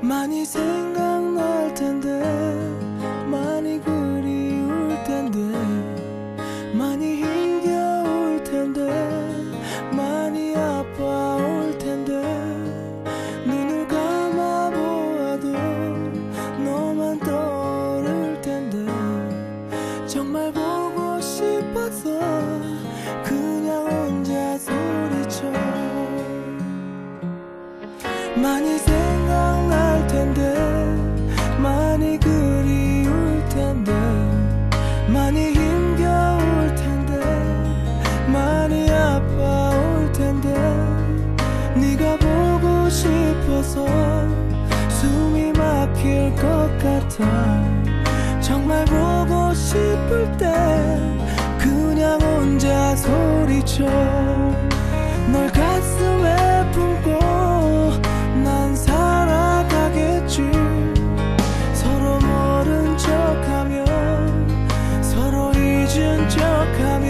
많이 생각날 텐데 많이 그리울 텐데 많이 힘겨울 텐데 많이 아파올 텐데. 눈을 감아 보아도 너만 떠오를 텐데. 정말 보고 싶어서 그냥 혼자 소리쳐. 많이 생 많이 그리울 텐데 많이 힘겨울 텐데 많이 아파올 텐데 네가 보고 싶어서 숨이 막힐 것 같아. 정말 보고 싶을 때 그냥 혼자 소리쳐 how come